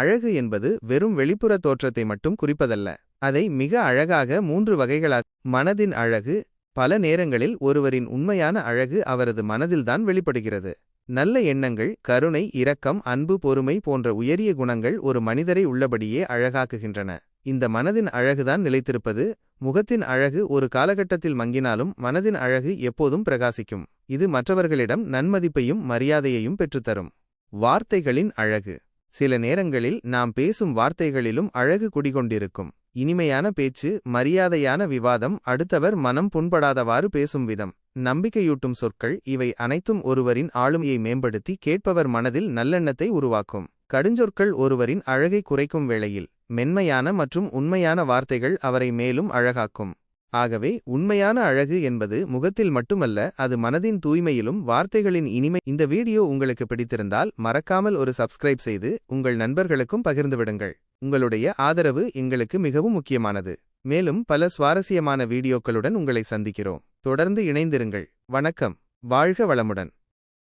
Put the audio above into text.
அழகு என்பது வெறும் வெளிப்புற தோற்றத்தை மட்டும் குறிப்பதல்ல. அதை மிக அழகாக மூன்று வகைகளாக மனதின் அழகு பல நேரங்களில் ஒருவரின் உண்மையான அழகு அவரது மனதில்தான் வெளிப்படுகிறது. நல்ல எண்ணங்கள் கருணை இரக்கம் அன்பு பொறுமை போன்ற உயரிய குணங்கள் ஒரு மனிதரை உள்ளபடியே அழகாக்குகின்றன. இந்த மனதின் அழகுதான் நிலைத்திருப்பது முகத்தின் அழகு ஒரு காலகட்டத்தில் மங்கினாலும் மனதின் அழகு எப்போதும் பிரகாசிக்கும். இது மற்றவர்களிடம் நன்மதிப்பையும் மரியாதையையும் பெற்றுத்தரும். வார்த்தைகளின் அழகு. சில நேரங்களில் நாம் பேசும் வார்த்தைகளிலும் அழகு குடிகொண்டிருக்கும். இனிமையான பேச்சு மரியாதையான விவாதம் அடுத்தவர் மனம் புண்படாதவாறு பேசும் விதம். நம்பிக்கையூட்டும் சொற்கள் இவை அனைத்தும் ஒருவரின் ஆளுமையை மேம்படுத்தி கேட்பவர் மனதில் நல்லெண்ணத்தை உருவாக்கும். கடுஞ்சொற்கள் ஒருவரின் அழகை குறைக்கும் வேளையில் மென்மையான மற்றும் உண்மையான வார்த்தைகள் அவரை மேலும் அழகாக்கும். ஆகவே உண்மையான அழகு என்பது முகத்தில் மட்டுமல்ல அது மனதின் தூய்மையிலும் வார்த்தைகளின் இனிமை. இந்த வீடியோ உங்களுக்கு பிடித்திருந்தால் மறக்காமல் ஒரு சப்ஸ்கிரைப் செய்து உங்கள் நண்பர்களுக்கும் பகிர்ந்துவிடுங்கள். உங்களுடைய ஆதரவு எங்களுக்கு மிகவும் முக்கியமானது. மேலும் பல சுவாரஸ்யமான வீடியோக்களுடன் உங்களை சந்திக்கிறோம். தொடர்ந்து இணைந்திருங்கள். வணக்கம். வாழ்க வளமுடன்.